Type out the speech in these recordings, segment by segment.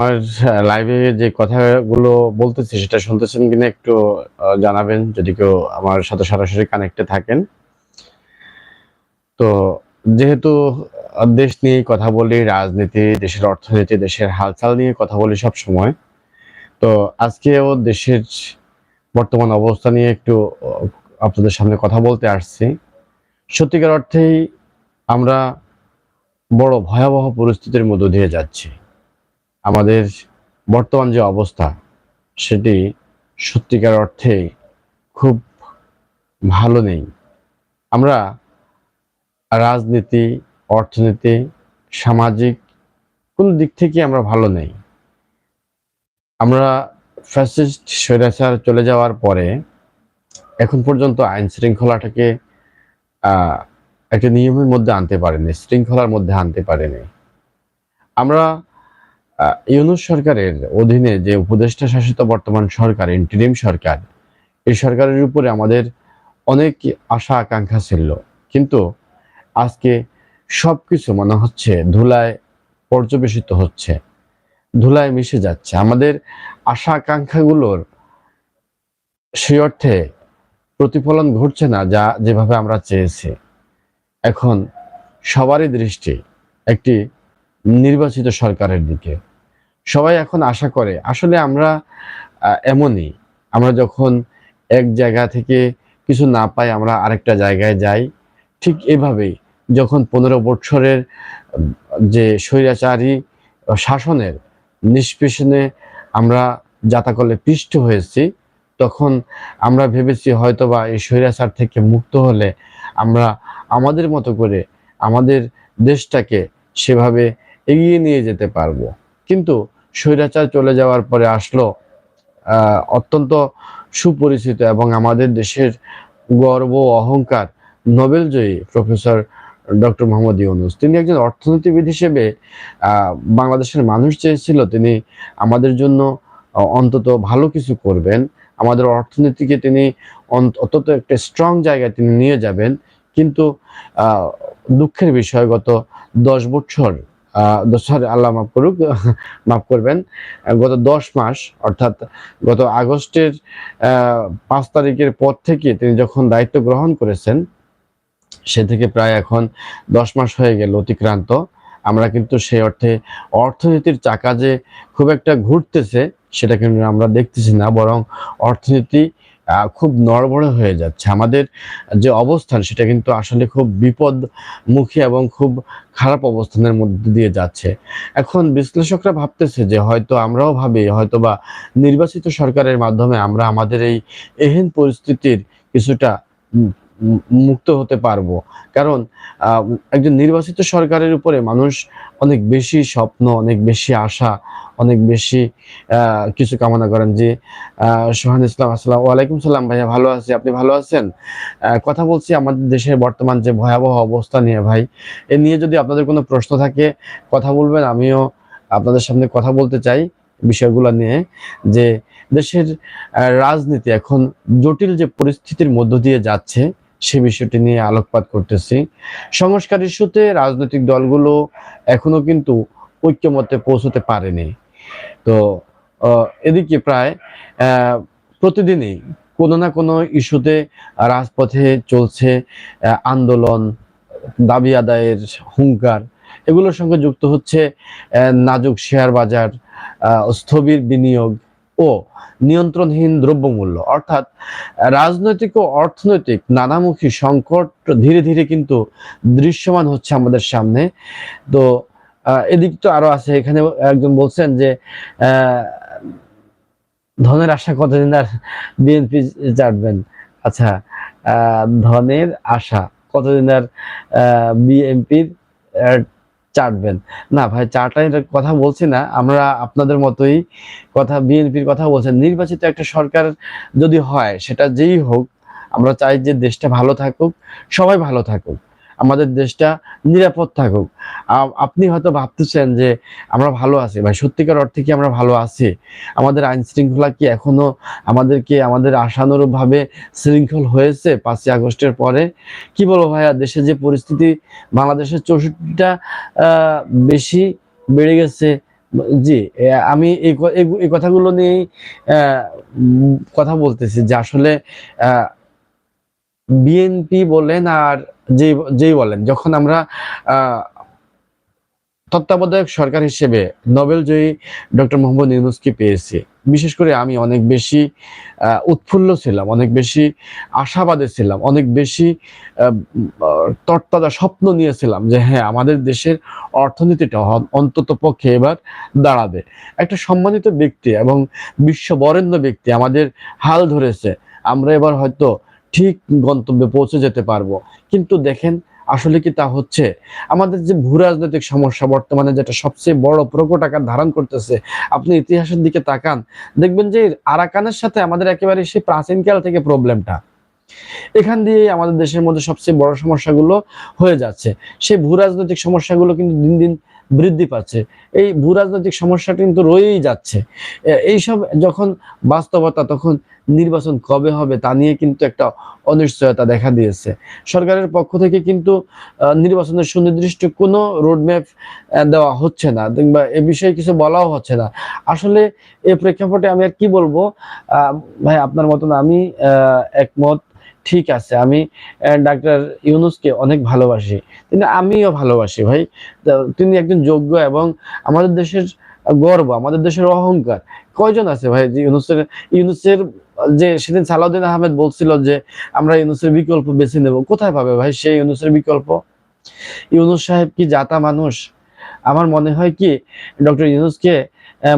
আমার লাইভে যে কথাগুলো বলতেছি সেটা শুনতেছেন কিনা একটু জানাবেন যদি কেউ আমার সাথে সরাসরি কানেক্টে থাকেন। তো যেহেতু দেশ নিয়ে কথা বলি, রাজনীতি, দেশের অর্থনীতি, দেশের হালচাল নিয়ে কথা বলি সব সময় তো আজকেও দেশের বর্তমান অবস্থা নিয়ে একটু আপনাদের সামনে কথা বলতে আসছি। সত্যিকার অর্থেই আমরা বড় ভয়াবহ পরিস্থিতির মধ্য দিয়ে যাচ্ছি। আমাদের বর্তমান যে অবস্থা, সেটি সত্যিকার অর্থে খুব ভালো নেই। আমরা রাজনীতি, অর্থনীতি, সামাজিক কোন দিক থেকে আমরা ভালো নেই। আমরা ফ্যাসিস্ট, স্বৈরাচার চলে যাওয়ার পরে এখন পর্যন্ত আইন শৃঙ্খলাটাকে একটা নিয়মের মধ্যে আনতে পারেনি, শৃঙ্খলার মধ্যে আনতে পারেনি। আমরা ইউনুস সরকারের অধীনে যে উপদেষ্টা শাসিত বর্তমান সরকার, ইন্টারিম সরকার, এই সরকারের উপরে আমাদের অনেক আশা আকাঙ্ক্ষা ছিল। কিন্তু আজকে সবকিছু মনে হচ্ছে ধুলায় পর্যবেসিত হচ্ছে, ধুলায় মিশে যাচ্ছে। আমাদের আশা আকাঙ্ক্ষাগুলোর সেই অর্থে প্রতিফলন ঘটছে না যা যেভাবে আমরা চেয়েছি। এখন সবারই দৃষ্টি একটি নির্বাচিত সরকারের দিকে। সবাই এখন আশা করে, আসলে আমরা এমনই। আমরা যখন এক জায়গা থেকে কিছু না পাই, আমরা আরেকটা জায়গায় যাই। ঠিক এভাবেই, যখন পনেরো বছরের যে স্বৈরাচারী শাসনের নিষ্পেষণে আমরা যাতাকলে পিষ্ট হয়েছি, তখন আমরা ভেবেছি হয়তোবা এই স্বৈরাচার থেকে মুক্ত হলে আমরা আমাদের মতো করে আমাদের দেশটাকে সেভাবে এগিয়ে নিয়ে যেতে পারব। কিন্তু স্বৈরাচার চলে যাওয়ার পরে আসলো অত্যন্ত সুপরিচিত এবং আমাদের দেশের গর্ব অহংকার নোবেলজয়ী প্রফেসর ডক্টর মোহাম্মদ ইউনুস। তিনি একজন অর্থনীতিবিদ হিসেবে বাংলাদেশের মানুষ চেয়েছিল। তিনি আমাদের জন্য অন্তত ভালো কিছু করবেন। আমাদের অর্থনীতিকে তিনি অন্ত- অন্তত একটা স্ট্রং জায়গায় তিনি নিয়ে যাবেন। কিন্তু দুঃখের বিষয় গত দশ বছর সরি আল্লাহ মাফ করুক, মাফ করবেন। গত দশ মাস, অর্থাৎ গত আগস্টের পাঁচ তারিখের পর থেকে তিনি যখন দায়িত্ব গ্রহণ করেছেন, সে থেকে প্রায় এখন দশ মাস হয়ে গেল অতিক্রান্ত। আমরা কিন্তু সেই অর্থে অর্থনীতির চাকা যে খুব একটা ঘুরতেছে, সেটা কিন্তু আমরা দেখতেছি না, বরং অর্থনীতি খুব নড়বড়ে হয়ে যাচ্ছে। আমাদের যে অবস্থান, সেটা কিন্তু আসলে খুব বিপদমুখী এবং খুব খারাপ অবস্থানের মধ্যে দিয়ে যাচ্ছে। এখন বিশ্লেষকরা ভাবতেছে যে হয়তো আমরাও ভাবি হয়তো বা নির্বাচিত সরকারের মাধ্যমে আমরা আমাদের এই এহেন পরিস্থিতির কিছুটা মুক্ত হতে পারব। কারণ একজন নির্বাচিত সরকারের উপরে মানুষ অনেক বেশি স্বপ্ন, অনেক বেশি আশা, অনেক বেশি কিছু কামনা করেন যে সোহান ইসলাম, আসসালাম ওয়ালাইকুম সালাম ভাইয়া, ভালো আছি, আপনি ভালো আছেন? কথা বলছি আমাদের দেশের বর্তমান যে ভয়াবহ অবস্থা নিয়ে ভাই, এ নিয়ে যদি আপনাদের কোনো প্রশ্ন থাকে, কথা বলবেন, আমিও আপনাদের সামনে কথা বলতে চাই বিষয়গুলো নিয়ে, যে দেশের রাজনীতি এখন জটিল যে পরিস্থিতির মধ্য দিয়ে যাচ্ছে সে বিষয়টি নিয়ে আলোকপাত করতেছি। সংস্কার ইস্যুতে রাজনৈতিক দলগুলো এখনও কিন্তু ঐক্যমতে পৌঁছতে পারেনি। তো এদিকে প্রায় প্রতিদিনই কোনো না কোনো ইস্যুতে রাজপথে চলছে আন্দোলন, দাবি আদায়ের হুঙ্কার। এগুলোর সঙ্গে যুক্ত হচ্ছে নাজুক শেয়ার বাজার স্থবির বিনিয়োগ ও নিয়ন্ত্রণহীন দ্রব্যমূল্য। অর্থাৎ, রাজনৈতিক ও অর্থনৈতিক নানামুখী সংকট ধীরে ধীরে কিন্তু দৃশ্যমান হচ্ছে আমাদের সামনে। তো এদিক তো আরও আছে। এখানে একজন বলছেন যে ধনের আশা কতদিন আর বিএনপি চাটবেন আচ্ছা ধনের আশা কতদিন আর বিএনপির চাটবেন। না ভাই চাটাই কথা বলছি না, আমরা আপনাদের মতোই কথা বিএনপির কথা বলছেন নির্বাচিত একটা সরকার যদি হয়, সেটা যেই হোক, আমরা চাই যে দেশটা ভালো থাকুক, সবাই ভালো থাকুক। আমাদের দেশটা নিরাপদ থাকুক। আপনি হয়তো ভাবতেছেন যে আমরা ভালো আছি। ভাই, সত্যিকার অর্থে কি আমরা ভালো আছি? আমাদের আইন শৃঙ্খলা কি এখনও আমাদেরকে, আমাদের আশানুরূপ ভাবে শৃঙ্খল হয়েছে পাঁচই আগস্টের পরে? কি বলব ভাইয়া দেশের যে পরিস্থিতি বাংলাদেশের চৌষট্টিটা বেশি বেড়ে গেছে। জি আমি এই কথাগুলো নিয়েই কথা বলতেছি যে আসলে বিএনপি বলেন আর যে যেই বলেন, যখন আমরা তত্ত্বাবধায়ক সরকার হিসেবে নোবেল জয়ী ডক্টর মোহাম্মদ ইউনুসকে পেয়েছি, বিশেষ করে আমি অনেক বেশি উৎফুল্ল ছিলাম, অনেক বেশি আশাবাদে ছিলাম, অনেক বেশি তরতাজা স্বপ্ন নিয়েছিলাম যে হ্যাঁ আমাদের দেশের অর্থনীতিটা অন্তত পক্ষে এবার দাঁড়াবে। একটা সম্মানিত ব্যক্তি এবং বিশ্ব বরেণ্য ব্যক্তি আমাদের হাল ধরেছে, আমরা এবার হয়তো ঠিক গন্তব্যে পৌঁছে যেতে পারব। কিন্তু দেখেন, আসলে কি তা হচ্ছে? আমাদের যে ভূ রাজনৈতিক সমস্যা বর্তমানে যেটা সবচেয়ে বড় প্রকট আকার ধারণ করতেছে, আপনি ইতিহাসের দিকে তাকান, দেখবেন যে আরাকানের সাথে আমাদের একেবারে সেই প্রাচীনকাল থেকে প্রবলেমটা। এখান দিয়ে আমাদের দেশের মধ্যে সবচেয়ে বড় সমস্যাগুলো হয়ে যাচ্ছে। সেই ভূ রাজনৈতিক সমস্যাগুলো কিন্তু দিন দিন বৃদ্ধি পাচ্ছে। এই ভূ রাজনৈতিক সমস্যাটা কিন্তু রয়েই যাচ্ছে। এইসব যখন বাস্তবতা তখন নির্বাচন কবে হবে তা নিয়ে কিন্তু একটা অনিশ্চয়তা দেখা দিয়েছে। সরকারের পক্ষ থেকে কিন্তু নির্বাচনের সুনির্দিষ্ট কোনো রোডম্যাপ দেওয়া হচ্ছে না কিংবা এ বিষয়ে কিছু বলাও হচ্ছে না। আসলে এ প্রেক্ষাপটে আমি আর কি বলব ভাই আপনার মতন আমি একমত ঠিক আছে, আমি ডাক্তার ইউনুসকে অনেক ভালোবাসি। কিন্তু আমিও ভালোবাসি ভাই। তিনি একজন যোগ্য এবং আমাদের দেশের গর্ব, আমাদের দেশের অহংকার। কয়জন আছে ভাই যে ইউনুসের ইউনুসের যে সেদিন সালাউদ্দিন আহমেদ বলছিল যে আমরা ইউনুসের বিকল্প বেছে নেব। কোথায় পাবে ভাই সেই ইউনুসের বিকল্প? ইউনুস সাহেব কি জাতা মানুষ? আমার মনে হয় কি, ডক্টর ইউনুসকে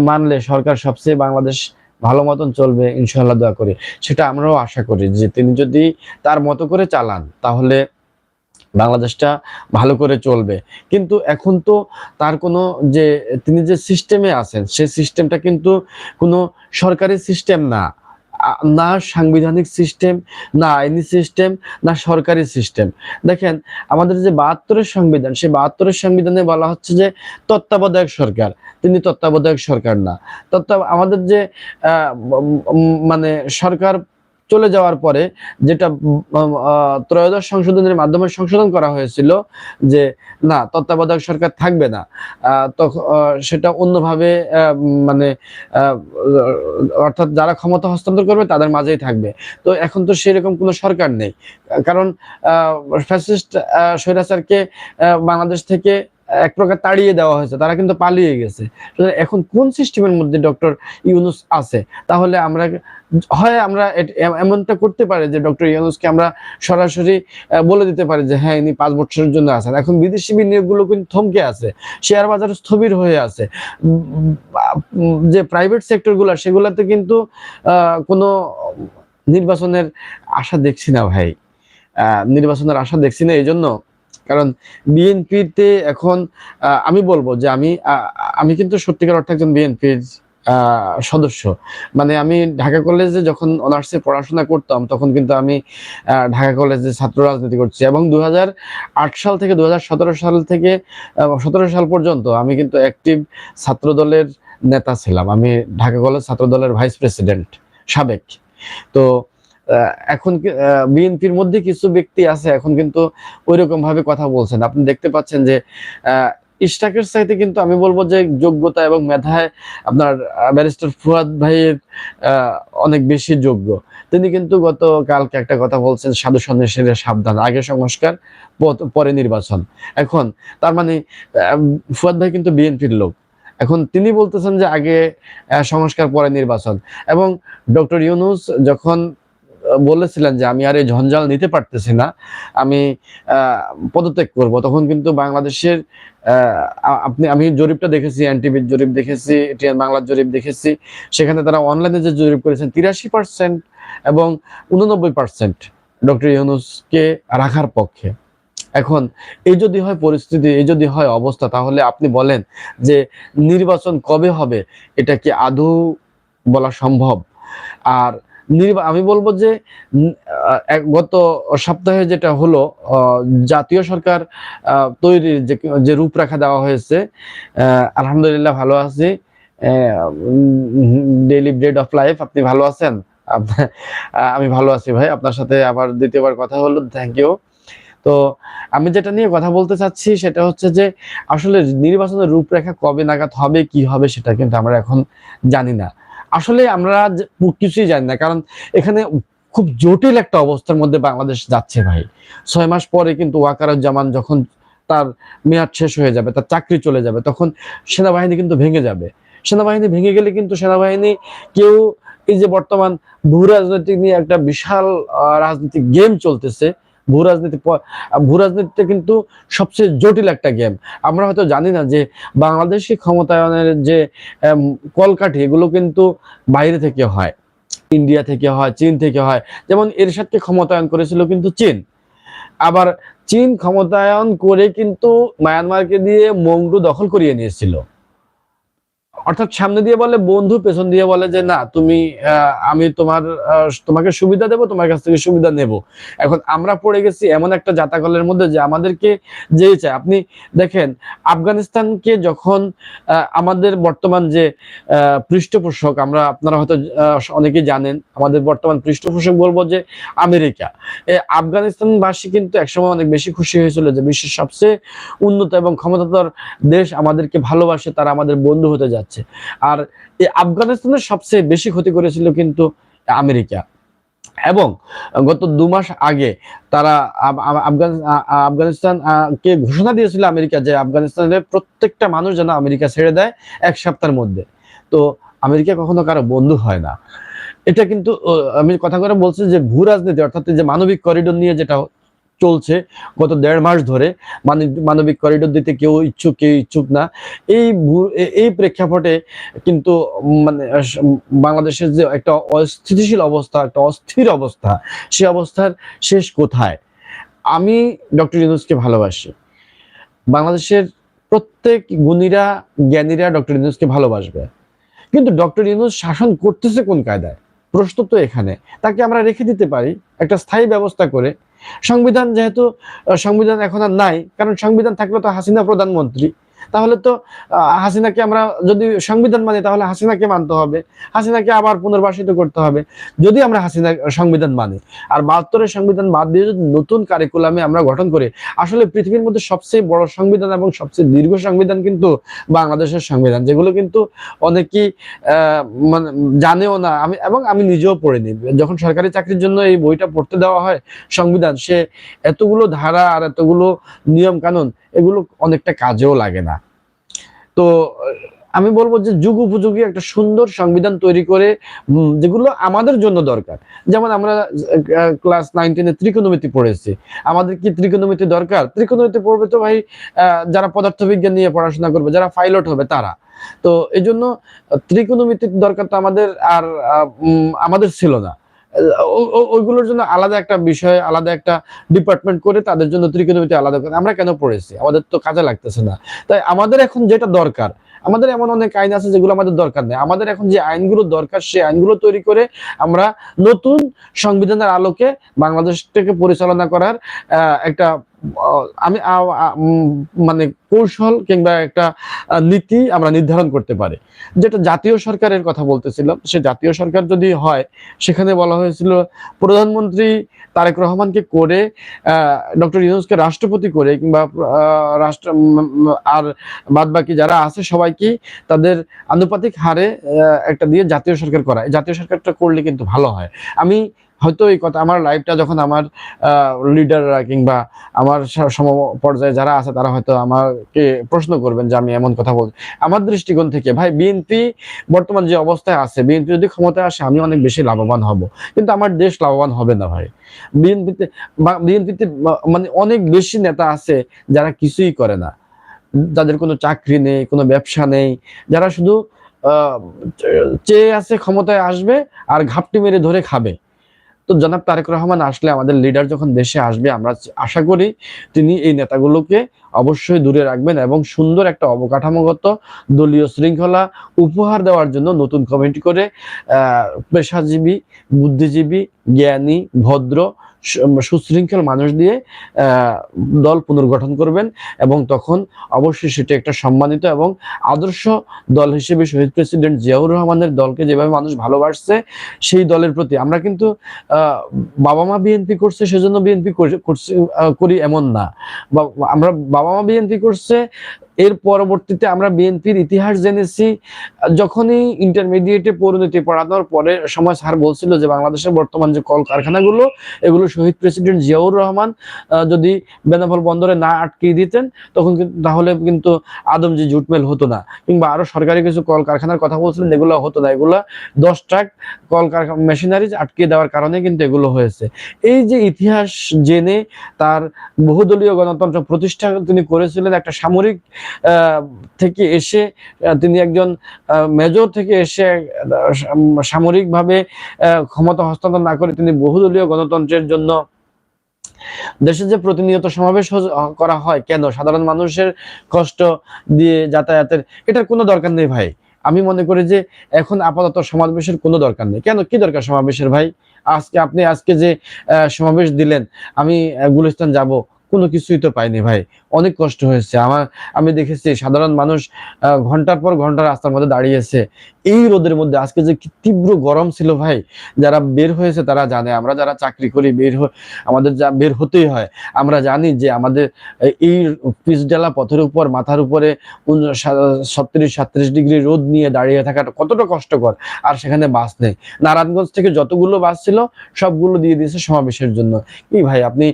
মানলে সরকার সবচেয়ে বাংলাদেশ ভালো মতন চলবে ইনশাল্লাহ দোয়া করি। সেটা আমরাও আশা করি যে তিনি যদি তার মতো করে চালান, তাহলে বাংলাদেশটা ভালো করে চলবে। কিন্তু এখন তো তার কোনো যে, তিনি যে সিস্টেমে আছেন সেই সিস্টেমটা কিন্তু কোনো সরকারি সিস্টেম না। না সাংবিধানিক সিস্টেম, না আইনি সিস্টেম, না সরকারি সিস্টেম। দেখেন, আমাদের যে বাহাত্তরের সংবিধান, সেই বাহাত্তরের সংবিধানে বলা হচ্ছে যে তত্ত্বাবধায়ক সরকার। তিনি তত্ত্বাবধায়ক সরকার না। তত্ত্ব আমাদের যে মানে সরকার চলে যাওয়ার পরে যেটা ত্রয়োদশ সংশোধনের মাধ্যমে সংশোধন করা হয়েছিল যে না, তত্ত্বাবধায়ক সরকার থাকবে না তখন সেটা অন্যভাবে মানে অর্থাৎ যারা ক্ষমতা হস্তান্তর করবে তাদের মাঝেই থাকবে। তো এখন তো সেরকম কোনো সরকার নেই। কারণ ফ্যাসিস্ট স্বৈরাচারকে বাংলাদেশ থেকে এক প্রকার তাড়িয়ে দেওয়া হয়েছে, তারা কিন্তু পালিয়ে গেছে। এখন কোন সিস্টেমের মধ্যে ডক্টর ইউনুস আছে? তাহলে আমরা হয় আমরা এমনটা করতে পারি যে ডক্টর ইউনুসকে আমরা সরাসরি বলে দিতে পারি যে হ্যাঁ ইনি পাঁচ বছরের জন্য আছেন। এখন বিদেশি বিনিয়োগগুলো কিন্তু থমকে আছে। শেয়ার বাজার স্থবির হয়ে আছে। যে প্রাইভেট সেক্টরগুলো সেগুলোতে কিন্তু কোনো নির্বাচনের আশা দেখছি না ভাই। নির্বাচনের আশা দেখছি না এই জন্য কারণ বিএনপিতে এখন আমি বলব যে আমি আমি কিন্তু সত্যিকার অর্থে একজন বিএনপির সদস্য। মানে আমি ঢাকা কলেজে যখন অনার্সে পড়াশোনা করতাম, তখন কিন্তু আমি ঢাকা কলেজে ছাত্র রাজনীতি করছি। এবং দুহাজার আট সাল থেকে দুহাজার সতেরো সাল থেকে সতেরো সাল পর্যন্ত আমি কিন্তু অ্যাক্টিভ ছাত্র দলের নেতা ছিলাম। আমি ঢাকা কলেজ ছাত্র দলের ভাইস প্রেসিডেন্ট সাবেক। তো এখন বিএনপির মধ্যে কিছু ব্যক্তি আছে, এখন কিন্তু ওইরকম ভাবে কথা বলছেন। আপনি দেখতে পাচ্ছেন যে ইশতাকের চাইতে কিন্তু আমি বলব যে যোগ্যতা এবং মেধায় আপনার ব্যারিস্টার ফুয়াদ ভাইয়ের অনেক বেশি যোগ্য। তিনি কিন্তু গত কালকে একটা কথা বলছেন, সাধু সন্ন্যাসীর সাবধান, আগে সংস্কার পরে নির্বাচন। এখন তার মানে ফুয়াদ ভাই কিন্তু বিএনপির লোক। এখন তিনি বলতেছেন যে আগে সংস্কার, পরে নির্বাচন। এবং ডক্টর ইউনুস যখন বলেছিলেন যে আমি আর এই ঝঞ্ঝাল নিতে পারতেছি না, আমি পদত্যাগ করব। তখন কিন্তু বাংলাদেশের আপনি, আমি জরিপটা দেখেছি, এনটিভির জরিপ দেখেছি বাংলার জরিপ দেখেছি, সেখানে তারা অনলাইনে যে জরিপ করেছেন, তিরাশি পার্সেন্ট এবং উননব্বই পার্সেন্ট ডক্টর ইউনুসকে রাখার পক্ষে। এখন, এই যদি হয় পরিস্থিতি, এই যদি হয় অবস্থা, তাহলে আপনি বলেন যে নির্বাচন কবে হবে, এটা কি আদৌ বলা সম্ভব? আর আমি বলব যে গত সপ্তাহে যেটা হলো জাতীয় সরকার তৈরির যে রূপরেখা দেওয়া হয়েছে আলহামদুলিল্লাহ ভালো আছি। ডেইলি ব্রেড অফ লাইফ আপনি ভালো আছেন? আমি ভালো আছি ভাই। আপনার সাথে আবার দ্বিতীয়বার কথা হলো থ্যাংক ইউ তো আমি যেটা নিয়ে কথা বলতে চাচ্ছি, সেটা হচ্ছে যে, আসলে নির্বাচনের রূপরেখা কবে নাগাদ হবে, কি হবে, সেটা কিন্তু আমরা এখন জানি না। আসলে আমরা কিছুই জানি না, কারণ এখানে খুব জটিল একটা অবস্থার মধ্যে বাংলাদেশ যাচ্ছে ভাই। ছয় মাস পরে কিন্তু ওয়াকারুজ্জামান যখন তার মেয়াদ শেষ হয়ে যাবে, তার চাকরি চলে যাবে, তখন সেনাবাহিনী কিন্তু ভেঙে যাবে। সেনাবাহিনী ভেঙে গেলে কিন্তু সেনাবাহিনী কেউ এই যে বর্তমান ভূ রাজনৈতিক নিয়ে একটা বিশাল রাজনৈতিক গেম চলতেছে ভূ রাজনীতি ভূ রাজনীতিটা কিন্তু সবচেয়ে জটিল একটা গেম আমরা হয়তো জানি না যে বাংলাদেশি ক্ষমতায়নের যে কলকাঠি, এগুলো কিন্তু বাইরে থেকে হয়। ইন্ডিয়া থেকে হয়, চীন থেকে হয়। যেমন এরশাদকে ক্ষমতায়ন করেছিল কিন্তু চীন। আবার চীন ক্ষমতায়ন করে কিন্তু মায়ানমারকে দিয়ে মংডু দখল করিয়ে নিয়েছিল। অর্থাৎ সামনে দিয়ে বলে বন্ধু পেছন দিয়ে বলে যে না তুমি আমি তোমার তোমাকে সুবিধা দেব তোমার কাছ থেকে সুবিধা নেব। এখন আমরা পড়ে গেছি এমন একটা জাতাকলের মধ্যে যে আমাদেরকে যে চায়। আপনি দেখেন আফগানিস্তানকে যখন আমাদের বর্তমান যে পৃষ্ঠপোষক আমরা আপনারা হয়তো আহ, অনেকেই জানেন আমাদের বর্তমান পৃষ্ঠপোষক বলব যে আমেরিকা। আফগানিস্তানবাসী কিন্তু একসময় অনেক বেশি খুশি হয়েছিল যে বিশ্বের সবচেয়ে উন্নত এবং ক্ষমতাধর দেশ আমাদেরকে ভালোবাসে তারা আমাদের বন্ধু হতে যাচ্ছে। আর এই আফগানিস্তানের সবচেয়ে বেশি ক্ষতি করেছিল কিন্তু আমেরিকা। এবং গত দু মাস আগে তারা আফগানিস্তান কে ঘোষণা দিয়েছিল আমেরিকা যে আফগানিস্তানের প্রত্যেকটা মানুষ যেন আমেরিকা ছেড়ে দেয় এক সপ্তাহের মধ্যে। তো আমেরিকা কখনো কারও বন্ধু হয় না। এটা কিন্তু আমি কথা করে বলছি যে ভূ রাজনীতি অর্থাৎ যে মানবিক করিডোর নিয়ে যেটা চলছে গত দেড় মাস ধরে। মানবিক করিডোর দিতে কেউ ইচ্ছুক কেউ ইচ্ছুক না। এই এই প্রেক্ষাপটে কিন্তু মানে বাংলাদেশের যে একটা অস্থিতিশীল অবস্থা, একটা অস্থির অবস্থা, সে অবস্থার শেষ কোথায়? আমি ডক্টর ইউনুসকে ভালোবাসি। বাংলাদেশের প্রত্যেক গুণীরা, জ্ঞানীরা ডক্টর ইউনুসকে ভালোবাসবে। কিন্তু ডক্টর ইউনুস শাসন করতেছে কোন কায়দায়? প্রশ্ন তো এখানে। তাকে আমরা রেখে দিতে পারি একটা স্থায়ী ব্যবস্থা করে সংবিধান যেহেতু সংবিধান এখন আর নাই কারণ সংবিধান থাকলে তো হাসিনা প্রধানমন্ত্রী। তাহলে তো হাসিনাকে আমরা যদি সংবিধান মানি, তাহলে হাসিনাকে মানতে হবে। হাসিনাকে আবার পুনর্বাসিত করতে হবে, যদি আমরা হাসিনা সংবিধান মানি। আর বাহাত্তরের সংবিধান বাদ দিয়ে যদি নতুন কারিকুলামে আমরা গঠন করি, আসলে পৃথিবীর মধ্যে সবচেয়ে বড় সংবিধান এবং সবচেয়ে দীর্ঘ সংবিধান কিন্তু বাংলাদেশের সংবিধান, যেগুলো কিন্তু অনেকেই মানে জানেও না। আমি, এবং আমি নিজেও পড়ে পড়িনি। যখন সরকারি চাকরির জন্য এই বইটা পড়তে দেওয়া হয় সংবিধান, সে এতগুলো ধারা আর এতগুলো নিয়ম কানুন এগুলো অনেকটা কাজেও লাগে না। তো, আমি বলব যে যুগ উপযোগী একটা সুন্দর সংবিধান তৈরি করে যেগুলো আমাদের জন্য দরকার। যেমন আমরা ক্লাস নাইন টেনে ত্রিকোণমিতি পড়েছি। আমাদের কি ত্রিকোণমিতি দরকার? ত্রিকোণমিতি পড়বে তো ভাই যারা পদার্থবিজ্ঞান নিয়ে পড়াশোনা করবে, যারা পাইলট হবে তারা। তো এই জন্য ত্রিকোণমিতির দরকার তো আমাদের আর আমাদের ছিল না। ওইগুলোর জন্য আলাদা একটা বিষয়, আলাদা একটা ডিপার্টমেন্ট করে তাদের জন্য ত্রিকোণমিতি আলাদা করে। আমরা কেন পড়েছি? আমাদের তো কাজে লাগতেছে না। তাই আমাদের এখন যেটা দরকার, আমাদের এমন অনেক আইন আছে যেগুলো আমাদের দরকার নেই। আমাদের এখন যে আইনগুলো দরকার, সেই আইনগুলো তৈরি করে আমরা নতুন সংবিধানের আলোকে বাংলাদেশটাকে পরিচালনা করার একটা আমি মানে কৌশল কিংবা একটা নীতি আমরা নির্ধারণ করতে পারি। যেটা জাতীয় সরকারের কথা বলতেছিলাম, সে জাতীয় সরকার যদি হয়, সেখানে বলা হয়েছিল প্রধানমন্ত্রী তারেক রহমানকে করে ডক্টর ইউনুসকে রাষ্ট্রপতি করে কিংবা রাষ্ট্র আর বাদ বাকি যারা আছে সবাইকে তাদের আনুপাতিক হারে একটা দিয়ে জাতীয় সরকার করা জাতীয় সরকারটা করলে কিন্তু ভালো হয়। আমি হয়তো এই কথা, আমার লাইফটা যখন আমার লিডাররা কিংবা আমার সম পর্যায়ে যারা আছে, তারা হয়তো আমাকে প্রশ্ন করবেন যে আমি এমন কথা বলছি আমার দৃষ্টিকোণ থেকে, ভাই বিএনপি বর্তমান যে অবস্থায় আছে বিএনপি যদি ক্ষমতায় আসে, আমি অনেক বেশি লাভবান হব। কিন্তু আমার দেশ লাভবান হবে না, ভাই। বিএনপিতে বিএনপিতে মানে অনেক বেশি নেতা আছে, যারা কিছুই করে না। যাদের কোনো চাকরি নেই, কোনো ব্যবসা নেই, যারা শুধু চেয়ে আছে ক্ষমতায় আসবে আর ঘাপটি মেরে ধরে খাবে। তো জনাব তারেক রহমান আসলে আমাদের লিডার যখন দেশে আসবে, আমরা আশা করি তিনি এই নেতাগুলোকে অবশ্যই দূরে রাখবেন এবং সুন্দর একটা অবকাঠামোগত দলীয় শৃঙ্খলা উপহার দেওয়ার জন্য নতুন কমিটি করে, আহ, পেশাজীবী, বুদ্ধিজীবী, জ্ঞানী, ভদ্র সুশৃঙ্খল মানুষ দিয়ে দল পুনর্গঠন করবেন এবং তখন অবশ্যই সেটি একটা সম্মানিত এবং আদর্শ দল হিসেবে শহীদ প্রেসিডেন্ট জিয়াউর রহমানের দলকে যেভাবে মানুষ ভালোবাসছে, সেই দলের প্রতি। আমরা কিন্তু বাবা মা বিএনপি করছে, সেজন্য বিএনপি করি এমন না। আমরা বাবা মা বিএনপি করছে এর পরবর্তীতে আমরা বিএনপির ইতিহাস জেনেছি। যখনই ইন্টারমিডিয়েটে পরিণতি পড়ানোর পরে সময় স্যার বলছিল যে বাংলাদেশের বর্তমান যে কল কারখানাগুলো এগুলো শহীদ প্রেসিডেন্ট জিয়াউর রহমান যদি বেনাপোল বন্দরে না আটকিয়ে দিতেন, তখন কিন্তু তাহলে কিন্তু আদম যে জুটমেল হতো না। কিংবা আরও সরকারি কিছু কল কারখানার কথা বলছিলেন, এগুলো হতো না। এগুলো দশ ট্রাক কল কারখানা মেশিনারিজ আটকে দেওয়ার কারণে কিন্তু এগুলো হয়েছে। এই যে ইতিহাস জেনে তার বহুদলীয় গণতন্ত্র প্রতিষ্ঠা তিনি করেছিলেন একটা সামরিক থেকে এসে তিনি একজন মেজর থেকে এসে সামরিক ভাবে ক্ষমতা হস্তান্তর না করে তিনি বহুদলীয় গণতন্ত্রের জন্য দেশে যে প্রতিনিয়ত সমাবেশ করা হয়, কেন? সাধারণ মানুষের কষ্ট দিয়ে যাতায়াতের, এটার কোনো দরকার নেই ভাই। আমি মনে করি যে এখন আপাতত সমাবেশের কোনো দরকার নেই। কেন? কি দরকার সমাবেশের ভাই? আজকে আপনি আজকে যে সমাবেশ দিলেন, আমি গুলিস্তান যাব। কোনো কিছুই তো পাইনি ভাই। অনেক কষ্ট হয়েছে। আমার, আমি দেখেছি সাধারণ মানুষ ঘণ্টার পর ঘণ্টা রাস্তার মধ্যে দাঁড়িয়েছে। এই রোদের মধ্যে আজকে যে তীব্র গরম ছিল ভাই, যারা বের হয়েছে তারা জানে। আমরা যারা চাকরি করি, বের আমাদের যা বের হতেই হয়। আমরা জানি যে আমাদের এই পিচডালা পথের উপর, মাথার উপরে ছত্রিশ সাত্রিশ ডিগ্রি রোদ নিয়ে দাঁড়িয়ে থাকাটা কতটা কষ্টকর। আর সেখানে বাস নেই। নারায়ণগঞ্জ থেকে যতগুলো বাস ছিল, সবগুলো দিয়ে দিয়েছে সমাবেশের জন্য। কি ভাই, আপনি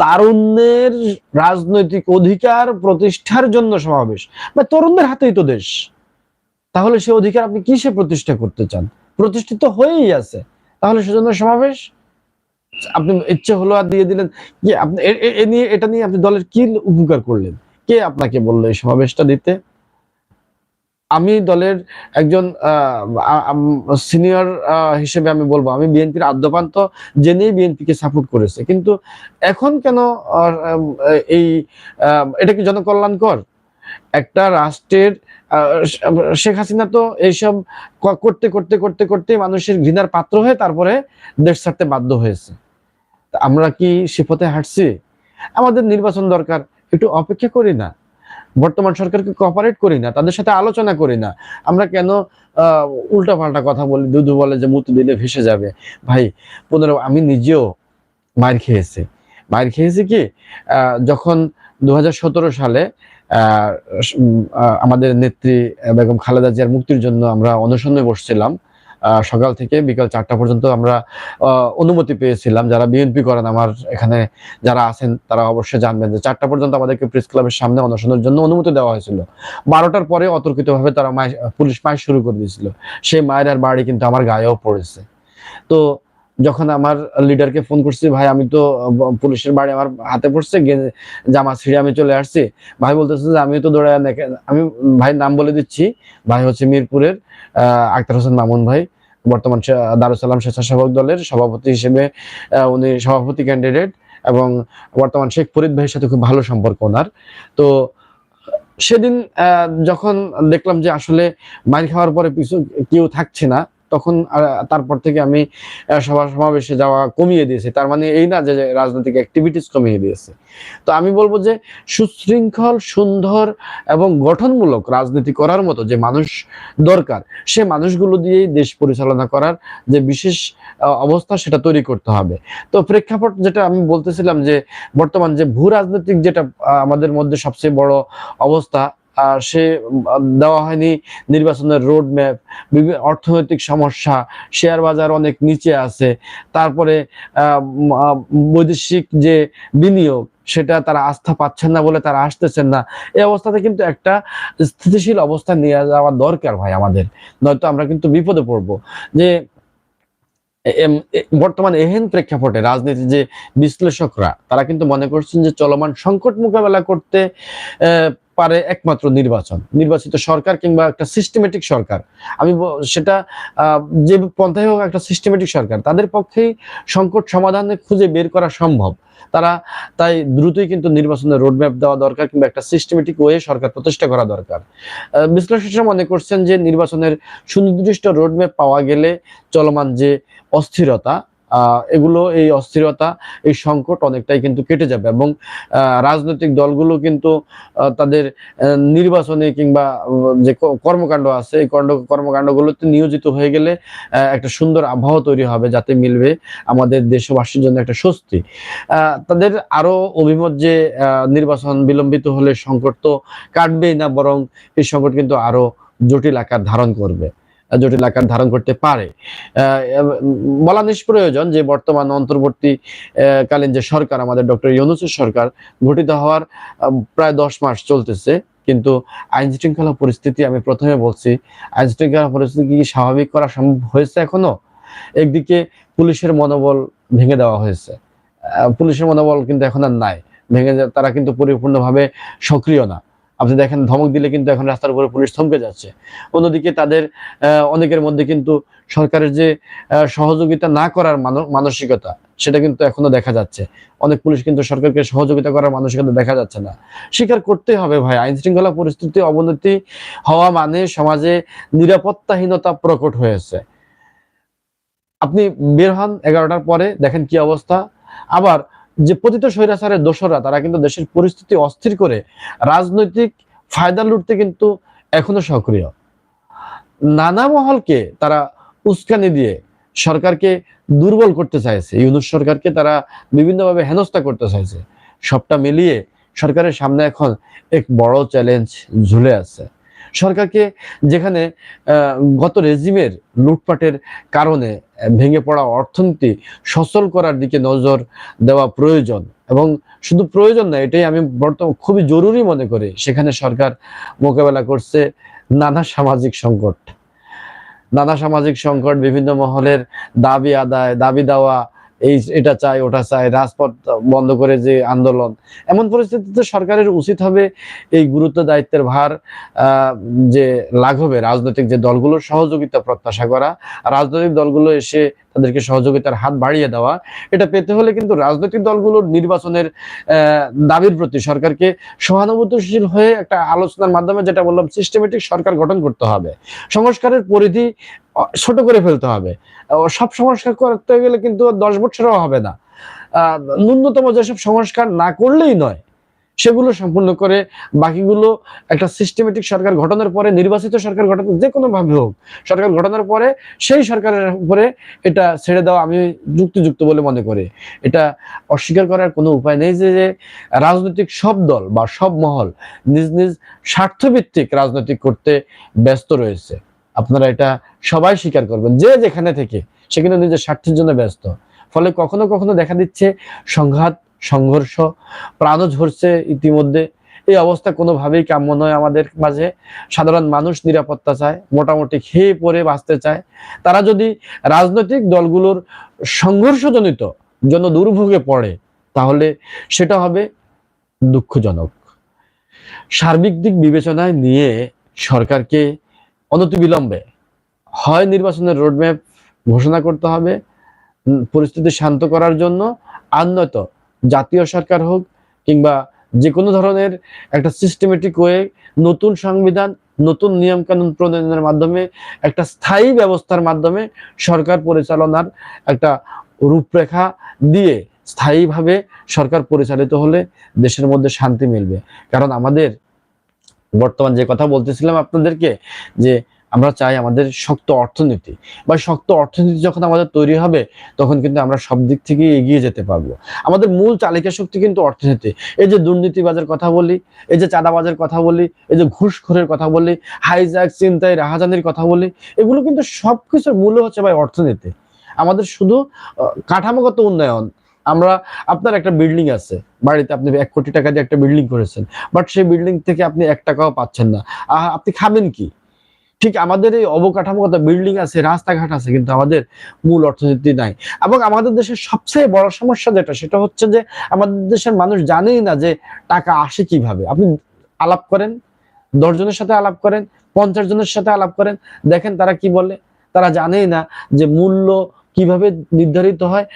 তারুণ্যের রাজনৈতিক অধিকার প্রতিষ্ঠার জন্য সমাবেশ। বা তরুণদের হাতেই তো দেশ। তাহলে সে অধিকার আপনি কিসে প্রতিষ্ঠা করতে চান? প্রতিষ্ঠিত হয়েই আছে। তাহলে সেজন্য সমাবেশ? আপনি ইচ্ছে হলো আর দিয়ে দিলেন কি আপনি এ- নিয়ে, এটা নিয়ে আপনি দলের কি উপকার করলেন? কে আপনাকে বলল এই সমাবেশটা দিতে? আমি দলের একজন সিনিয়র হিসেবে আমি বলব, আমি বিএনপির আদ্যপান্ত জেনেই বিএনপিকে সাপোর্ট করেছে। কিন্তু এখন কেন এই এটা কি জনকল্যাণকর? একটা রাষ্ট্রের শেখ হাসিনা তো এইসব করতে করতে করতে করতে মানুষের ঘৃণার পাত্র হয়ে তারপরে দেশ ছাড়তে বাধ্য হয়েছে। আমরা কি সে পথে হাঁটছি? আমাদের নির্বাচন দরকার, একটু অপেক্ষা করি না। বর্তমান সরকারকে কোঅপারেট করি না, তাদের সাথে আলোচনা করি না। আমরা কেন উল্টা পাল্টা কথা বলি দুধু বলে যে মুতু দিলে ভেসে যাবে। ভাই, পনেরো, আমি নিজেও মার খেয়েছি। মার খেয়েছি কি যখন দু হাজার সতেরো সালে আমাদের নেত্রী বেগম খালেদা জিয়ার মুক্তির জন্য আমরা অনশনে বসছিলাম সকাল থেকে বিকাল চারটা পর্যন্ত আমরা অনুমতি পেয়েছিলাম। যারা বিএনপি করেন আমার এখানে যারা আছেন, তারা অবশ্যই জানবেন যে চারটা পর্যন্ত আমাদেরকে প্রেস ক্লাবের সামনে অনশনের জন্য অনুমতি দেওয়া হয়েছিল। বারোটার পরে অতর্কিতভাবে তারা মাই পুলিশ মাইর শুরু করে দিয়েছিল। সেই মায়ের আর বাড়ি কিন্তু আমার গায়েও পড়েছে। তো যখন আমার লিডারকে ফোন করছি, ভাই, আমি তো পুলিশের বাড়ি আমার হাতে পড়ছে জামা ছিঁড়ে আমি চলে আসছি। ভাই বলতেছে যে আমি তো দৌড়ায় আমি ভাই নাম বলে দিচ্ছি, ভাই হচ্ছে মিরপুরের আক্তার হোসেন মামুন ভাই, বর্তমান দারুসালাম স্বেচ্ছাসেবক দলের সভাপতি হিসেবে উনি সভাপতি ক্যান্ডিডেট এবং বর্তমান শেখ ফরিদ ভাইয়ের সাথে খুব ভালো সম্পর্ক ওনার। তো সেদিন যখন দেখলাম যে আসলে মাইর খাওয়ার পরে কিছু কেউ থাকছে না তখন তারপর থেকে আমি সভা সমাবেশে যাওয়া কমিয়ে দিয়েছি। তার মানে এই না যে রাজনৈতিক অ্যাক্টিভিটিস কমিয়ে দিয়েছে। তো আমি বলব যে, সুশৃঙ্খল, সুন্দর এবং গঠনমূলক রাজনীতি করার মতো যে মানুষ দরকার, সে মানুষগুলো দিয়েই দেশ পরিচালনা করার যে বিশেষ অবস্থা সেটা তৈরি করতে হবে। তো প্রেক্ষাপট যেটা আমি বলতেছিলাম যে, বর্তমান যে ভূ রাজনৈতিক যেটা আমাদের মধ্যে সবচেয়ে বড় অবস্থা সে দেওয়া হয়নি নির্বাচনের রোড ম্যাপ অর্থনৈতিক সমস্যা শেয়ার বাজার অনেক নিচে আছে, তারপরে বৈদেশিক যে বিনিয়োগ, সেটা তারা আস্থা পাচ্ছেন না বলে তারা আসতেছেন না। এই অবস্থাতে কিন্তু একটা স্থিতিশীল অবস্থা নিয়ে যাওয়া দরকার ভাই আমাদের। নয়তো আমরা কিন্তু বিপদে পড়ব। যে বর্তমান এহেন প্রেক্ষাপটে রাজনীতি যে বিশ্লেষকরা, তারা কিন্তু মনে করছেন যে চলমান সংকট মোকাবেলা করতে পারে একমাত্র নির্বাচন, নির্বাচিত সরকার কিংবা একটা সিস্টেমেটিক সরকার। আমি সেটা যে পন্থায় হোক একটা সিস্টেমেটিক সরকার, তাদের পক্ষেই সংকট সমাধানে খুঁজে বের করা সম্ভব। তারা তাই দ্রুতই কিন্তু নির্বাচনের রোডম্যাপ দেওয়া দরকার কিংবা একটা সিস্টেমেটিক ওয়ে সরকার প্রতিষ্ঠা করা দরকার। বিশ্লেষকরা মনে করছেন যে নির্বাচনের সুনির্দিষ্ট রোডম্যাপ পাওয়া গেলে চলমান যে অস্থিরতা এগুলো এই অস্থিরতা, এই সংকট অনেকটাই কিন্তু কেটে যাবে এবং রাজনৈতিক দলগুলো কিন্তু তাদের নির্বাচনে কিংবা যে কর্মকাণ্ড আছে, এই কর্ম কর্মকাণ্ডগুলোতে নিয়োজিত হয়ে গেলে একটা সুন্দর আবহাওয়া তৈরি হবে যাতে মিলবে আমাদের দেশবাসীর জন্য একটা স্বস্তি। তাদের আরও অভিমত যে নির্বাচন বিলম্বিত হলে সংকট তো কাটবেই না, বরং এই সংকট কিন্তু আরও জটিল আকার ধারণ করবে। জটিল আকার ধারণ করতে পারে। বলা নিষ্প্রয়োজন যে বর্তমান অন্তর্বর্তী কালীন যে সরকার, আমাদের ডক্টর ইউনুসের সরকার, গঠিত হওয়ার প্রায় দশ মাস চলতেছে। কিন্তু আইন শৃঙ্খলা পরিস্থিতি আমি প্রথমে বলছি, আইন শৃঙ্খলা পরিস্থিতি কি স্বাভাবিক করা সম্ভব হয়েছে এখনও? একদিকে পুলিশের মনোবল ভেঙে দেওয়া হয়েছে। পুলিশের মনোবল কিন্তু এখন আর নাই। ভেঙে তারা কিন্তু পরিপূর্ণভাবে সক্রিয় না। আপনি দেখেন, ধমক দিলে কিন্তু এখন রাস্তার উপরে পুলিশ থমকে যাচ্ছে। অন্যদিকে তাদের অনেকের মধ্যে কিন্তু সরকারের যে সহযোগিতা না করার মানসিকতা, সেটা কিন্তু এখনও দেখা যাচ্ছে। অনেক পুলিশ কিন্তু সরকারকে সহযোগিতা করার মানসিকতা দেখা যাচ্ছে না। স্বীকার করতে হবে ভাই আইন শৃঙ্খলা পরিস্থিতি অবনতি হওয়া মানে সমাজে নিরাপত্তাহীনতা প্রকট হয়েছে। আপনি বের হন এগারোটার পরে, দেখেন কি অবস্থা। আবার যে পতিত স্বৈরাচারের দোষরা তারা কিন্তু দেশের পরিস্থিতি অস্থির করে রাজনৈতিক ফায়দা লুটতে কিন্তু এখনও সক্রিয়। নানা মহলকে তারা উস্কানি দিয়ে সরকারকে দুর্বল করতে চাইছে। ইউনুস সরকারকে তারা বিভিন্নভাবে হেনস্থা করতে চাইছে। সবটা মিলিয়ে সরকারের সামনে এখন এক বড় চ্যালেঞ্জ ঝুলে আছে। সরকারকে যেখানে গত রেজিমের লুটপাটের কারণে ভেঙে পড়া অর্থনীতি সচল করার দিকে নজর দেওয়া প্রয়োজন এবং শুধু প্রয়োজন না, এটাই আমি বর্তমান খুবই জরুরি মনে করি, সেখানে সরকার মোকাবেলা করছে নানা সামাজিক সংকট। নানা সামাজিক সংকট বিভিন্ন মহলের দাবি আদায়, দাবি দেওয়া এই এটা চাই, ওটা চাই, রাজপথ বন্ধ করে যে আন্দোলন। এমন পরিস্থিতিতে সরকারের উচিত হবে এই গুরুত্ব দায়িত্বের ভার যে লাঘবে রাজনৈতিক যে দলগুলোর সহযোগিতা প্রত্যাশা করা। রাজনৈতিক দলগুলো এসে তাদেরকে সহযোগিতার হাত বাড়িয়ে দেওয়া এটা পেতে হলে কিন্তু রাজনৈতিক দলগুলোর নির্বাচনের দাবির প্রতি সরকারকে সহানুভূতিশীল হয়ে একটা আলোচনার মাধ্যমে যেটা বললাম সিস্টেমেটিক সরকার গঠন করতে হবে। সংস্কারের পরিধি ছোট করে ফেলতে হবে। সব সংস্কার করতে গেলে কিন্তু দশ বছরও হবে না। আহ, ন্যূনতম যেসব সংস্কার না করলেই নয় সেগুলো সম্পূর্ণ করে বাকিগুলো একটা সিস্টেমেটিক সরকার গঠনের পরে, নির্বাচিত সরকার গঠন যে কোনো ভাবে হোক, সরকার গঠনের পরে সেই সরকারের উপরে এটা ছেড়ে দেওয়া আমি যুক্তিযুক্ত বলে মনে করি। এটা অস্বীকার করার কোনো উপায় নেই যে যে রাজনৈতিক সব দল বা সব মহল নিজ নিজ স্বার্থভিত্তিক রাজনৈতিক করতে ব্যস্ত রয়েছে। আপনারা এটা সবাই স্বীকার করবেন, যে যেখানে থেকে, সে কিন্তু নিজের স্বার্থের জন্য ব্যস্ত। ফলে কখনো কখনো দেখা দিচ্ছে সংঘাত সংঘর্ষ, প্রাণও ঝরছে ইতিমধ্যে। এই অবস্থা কোনোভাবেই কাম্য নয় আমাদের মাঝে। সাধারণ মানুষ নিরাপত্তা চায়, মোটামুটি খেয়ে পরে বাঁচতে চায়। তারা যদি রাজনৈতিক দলগুলোর সংঘর্ষজনিত জন্য দুর্ভোগে পড়ে, তাহলে সেটা হবে দুঃখজনক। সার্বিক দিক বিবেচনায় নিয়ে সরকারকে অনতিবিলম্বে হয় নির্বাচনের রোডম্যাপ ঘোষণা করতে হবে পরিস্থিতি শান্ত করার জন্য। আর নয়তো জাতীয় সরকার হোক কিংবা যে কোনো ধরনের একটা সিস্টেমেটিক ওয়ে নতুন সংবিধান, নতুন নিয়ম কানুন প্রণয়নের মাধ্যমে, একটা স্থায়ী ব্যবস্থার মাধ্যমে সরকার পরিচালনার একটা রূপরেখা দিয়ে স্থায়ীভাবে সরকার পরিচালিত হলে দেশের মধ্যে শান্তি মিলবে। কারণ আমাদের বর্তমান যে কথা বলতেছিলাম আপনাদেরকে যে আমরা চাই আমাদের শক্ত অর্থনীতি। বা শক্ত অর্থনীতি যখন আমাদের তৈরি হবে, তখন কিন্তু আমরা সব দিক থেকে এগিয়ে যেতে পারব। আমাদের মূল চালিকা শক্তি কিন্তু অর্থনীতি। এই যে দুর্নীতিবাজের কথা বলি, এই যে চাঁদাবাজের কথা বলি, এই যে ঘুষখোরের কথা বলি, হাইজ্যাক চিন্তায় রাহাজানির কথা বলি, এগুলো কিন্তু সবকিছুর মূল হচ্ছে ভাই অর্থনীতি। আমাদের শুধু কাঠামোগত উন্নয়ন। আমরা, আপনার একটা বিল্ডিং আছে, বাড়িতে আপনি এক কোটি টাকা দিয়ে একটা বিল্ডিং করেছেন, বাট সেই বিল্ডিং থেকে আপনি এক টাকাও পাচ্ছেন না। আপনি খাবেন কি? ঠিক আমাদের এই অবকাঠামোগত বিল্ডিং আছে, রাস্তাঘাট আছে, কিন্তু আমাদের মূল অর্থনীতি নাই। এবং আমাদের দেশের সবচেয়ে বড় সমস্যা যেটা, সেটা হচ্ছে যে আমাদের দেশের মানুষ জানেই না যে টাকা আসে কীভাবে। আপনি আলাপ করেন দশ জনের সাথে আলাপ করেন, পঞ্চাশ জনের সাথে আলাপ করেন, দেখেন তারা কি বলে। তারা জানেই না যে মূল্য কীভাবে নির্ধারিত হয়।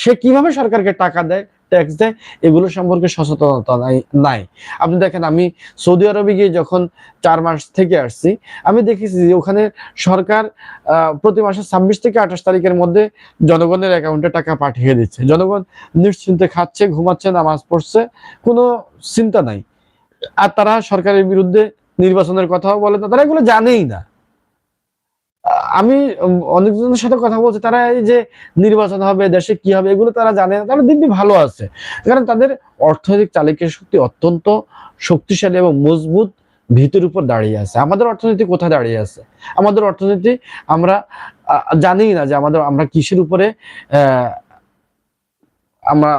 সে কীভাবে সরকারকে টাকা দেয় ট্যাক্স দেয়, এগুলো সম্পর্কে সচেতনতা নাই আপনি দেখেন, আমি সৌদি আরবে গিয়ে যখন চার মাস থেকে আসছি, আমি দেখেছি যে ওখানে সরকার প্রতি মাসে ছাব্বিশ থেকে আঠাশ তারিখের মধ্যে জনগণের অ্যাকাউন্টে টাকা পাঠিয়ে দিচ্ছে। জনগণ নিশ্চিন্তে খাচ্ছে, ঘুমাচ্ছে, নামাজ পড়ছে, কোনো চিন্তা নাই। আর তারা সরকারের বিরুদ্ধে নির্বাচনের কথাও বলে না, তারা এগুলো জানেই না। আমি অনেকজনের সাথে কথা বলছি তারা এই যে নির্বাচন হবে দেশে কি হবে এগুলো তারা জানে না। তারা দিব্যি ভালো আছে। কারণ তাদের অর্থনৈতিক চালিকের শক্তি অত্যন্ত শক্তিশালী এবং মজবুত ভিতের উপর দাঁড়িয়ে আছে। আমাদের অর্থনীতি কোথায় দাঁড়িয়ে আছে? আমাদের অর্থনীতি আমরা জানি না যে আমাদের আমরা কিসের উপরে আহ, আমরা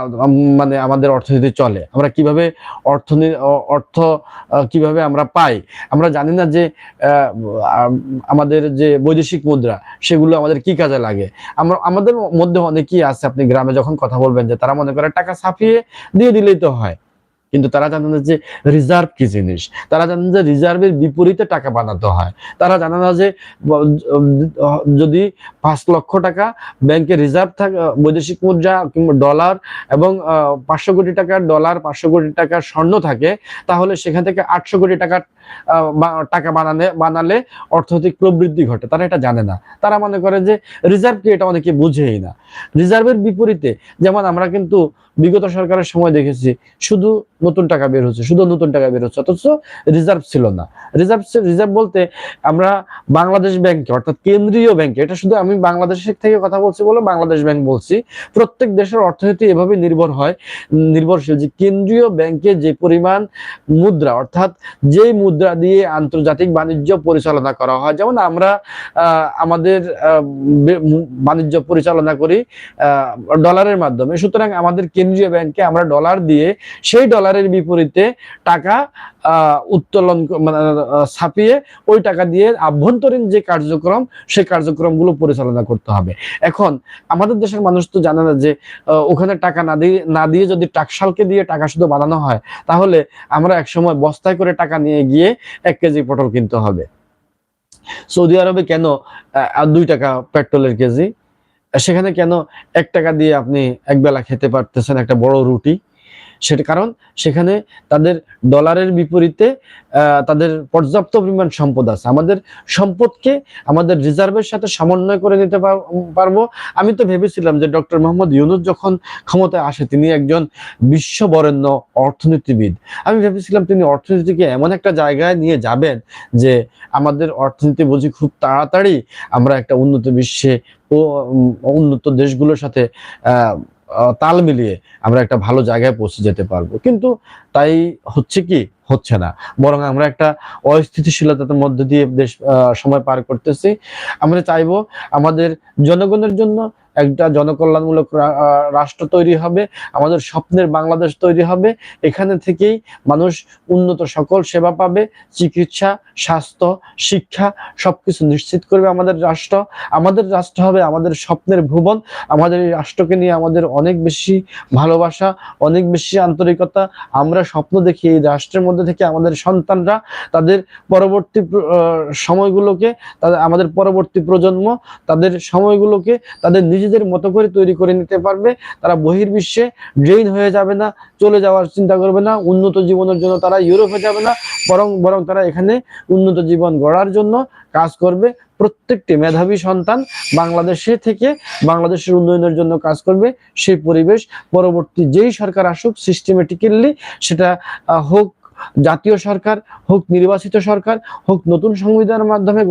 মানে আমাদের অর্থনীতি চলে। আমরা কীভাবে অর্থনীতি অর্থ কীভাবে আমরা পাই? আমরা জানি না যে আমাদের যে বৈদেশিক মুদ্রা, সেগুলো আমাদের কি কাজে লাগে? আমরা, আমাদের মধ্যে অনেকেই আছে, আপনি গ্রামে যখন কথা বলবেন যে তারা মনে করে টাকা ছাপিয়ে দিয়ে দিলেই তো হয়। কিন্তু তারা জানে না যে রিজার্ভ কি জিনিস? তারা জানেন যে রিজার্ভের বিপরীতে টাকা বানাতে হয়। তারা জানে না যে, যদি পাঁচ লক্ষ টাকা ব্যাংকে রিজার্ভ থাকে, বৈদেশিক মুদ্রা কিংবা ডলার এবং পাঁচশো কোটি টাকার ডলার পাঁচশো কোটি টাকার স্বর্ণ থাকে, তাহলে সেখান থেকে আটশো কোটি টাকার টাকা বানালে বানালে অর্থনৈতিক প্রবৃদ্ধি ঘটে। তারা এটা জানে না। তারা মনে করে যে রিজার্ভ কি এটা অনেকে বুঝেই না। রিজার্ভের বিপরীতে, যেমন আমরা কিন্তু বিগত সরকারের সময় দেখেছি, শুধু নতুন টাকা বের হচ্ছে, শুধু নতুন টাকা বের হচ্ছে, অথচ রিজার্ভ ছিল না। রিজার্ভ রিজার্ভ বলতে আমরা বাংলাদেশ ব্যাংকে, অর্থাৎ কেন্দ্রীয় ব্যাংকে, এটা শুধু আমি বাংলাদেশের থেকে কথা বলছি বলে বাংলাদেশ ব্যাংক বলছি, প্রত্যেক দেশের অর্থনীতি এভাবে নির্ভর হয়, নির্ভরশীল যে কেন্দ্রীয় ব্যাংকে যে পরিমাণ মুদ্রা, অর্থাৎ যেই মুদ্রা দিয়ে আন্তর্জাতিক বাণিজ্য পরিচালনা করা হয়, যেমন আমরা আমাদের বাণিজ্য পরিচালনা করি ডলারের মাধ্যমে, সুতরাং আমাদের কেন্দ্রীয় ব্যাংকে আমরা ডলার দিয়ে সেই ডলারের বিপরীতে টাকা উত্তোলন মানে ছাপিয়ে ওই টাকা দিয়ে আভ্যন্তরীণ যে কার্যক্রম, সেই কার্যক্রমগুলো পরিচালনা করতে হবে। এখন, আমাদের দেশের মানুষ তো জানে না যে ওখানে টাকা না দিয়ে না দিয়ে যদি টাকশালকে দিয়ে টাকা শুধু বানানো হয়, তাহলে আমরা একসময় বস্তায় করে টাকা নিয়ে গিয়ে এক কেজি পটল কিনতে হবে। সৌদি আরবে কেন দুই টাকা পেট্রোলের কেজি? সেখানে কেন এক টাকা দিয়ে আপনি একবেলা খেতে পারতেছেন একটা বড় রুটি? সেটা কারণ সেখানে তাদের ডলারের বিপরীতে তাদের পর্যাপ্ত পরিমাণ সম্পদ আছে। আমাদের সম্পদকে আমাদের রিজার্ভের সাথে সমন্বয় করে নিতে পার- পারব। আমি তো ভেবেছিলাম যে ডক্টর মোহাম্মদ ইউনুস যখন ক্ষমতায় আসে, তিনি একজন বিশ্ব বরেণ্য অর্থনীতিবিদ। আমি ভেবেছিলাম তিনি অর্থনীতিকে এমন একটা জায়গায় নিয়ে যাবেন যে আমাদের অর্থনীতি বুঝি খুব তাড়াতাড়ি আমরা একটা উন্নত বিশ্বে ও উন্নত দেশগুলোর সাথে তাল মিলিয়ে আমরা একটা ভালো জায়গায় পৌঁছে যেতে পারব। কিন্তু তাই হচ্ছে কি হচ্ছে না। বরং আমরা একটা অস্থিতিশীলতার মধ্যে দিয়ে দেশ সময় পার করতেছি। আমরা চাইব আমাদের জনগণের জন্য একটা জনকল্যাণমূলক রাষ্ট্র তৈরি হবে, আমাদের স্বপ্নের বাংলাদেশ তৈরি হবে। এখানে থেকেই মানুষ উন্নত সকল সেবা পাবে, চিকিৎসা, স্বাস্থ্য, শিক্ষা, সবকিছু নিশ্চিত করবে আমাদের রাষ্ট্র। আমাদের রাষ্ট্র হবে আমাদের স্বপ্নের ভুবন। আমাদের এই রাষ্ট্রকে নিয়ে আমাদের অনেক বেশি ভালোবাসা, অনেক বেশি আন্তরিকতা। আমরা স্বপ্ন দেখি এই রাষ্ট্রের মধ্যে থেকে আমাদের সন্তানরা তাদের পরবর্তী সময়গুলোকে তাদের, আমাদের পরবর্তী প্রজন্ম তাদের সময়গুলোকে তাদের নিজেদের মতো করে তৈরি করে নিতে পারবে। তারা বহির্বিশ্বে ড্রেইন হয়ে যাবে না, চলে যাওয়ার চিন্তা করবে না, উন্নত জীবনের জন্য তারা ইউরোপে যাবে না, বরং বরং তারা এখানে উন্নত জীবন গড়ার জন্য কাজ করবে। প্রত্যেকটি মেধাবী সন্তান বাংলাদেশে থেকে বাংলাদেশের উন্নয়নের জন্য কাজ করবে। সেই পরিবেশ পরবর্তী যেই সরকার আসুক সিস্টেমেটিক্যালি সেটা হোক জাতীয় সরকার হোক নির্বাচিত সরকার হোক নতুন সংবিধানের মাধ্যমে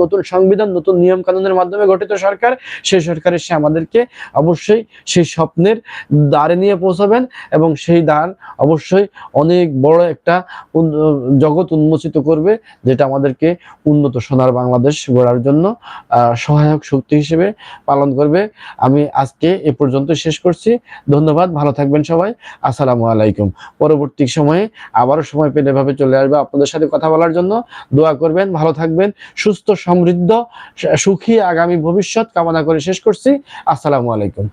নতুন সংবিধান, নতুন নিয়ম কানুনের মাধ্যমে গঠিত সরকার সেই সরকার এসে আমাদেরকে অবশ্যই সেই স্বপ্নের দ্বারে নিয়ে পৌঁছাবেন এবং সেই দ্বার অবশ্যই অনেক বড় একটা জগৎ উন্মোচিত করবে, যেটা আমাদেরকে উন্নত সোনার বাংলাদেশ গড়ার জন্য সহায়ক শক্তি হিসেবে পালন করবে। আমি আজকে এ পর্যন্ত শেষ করছি। ধন্যবাদ, ভালো থাকবেন সবাই। আসসালামু আলাইকুম। পরবর্তী সময়ে আবারও সময় পেলে এভাবে চলে আসবে। আপনাদের সাথে কথা বলার জন্য দোয়া করবেন, ভালো থাকবেন, সুস্থ, সমৃদ্ধ সুখী, আগামী ভবিষ্যৎ কামনা করে শেষ করছি। আসসালামু আলাইকুম।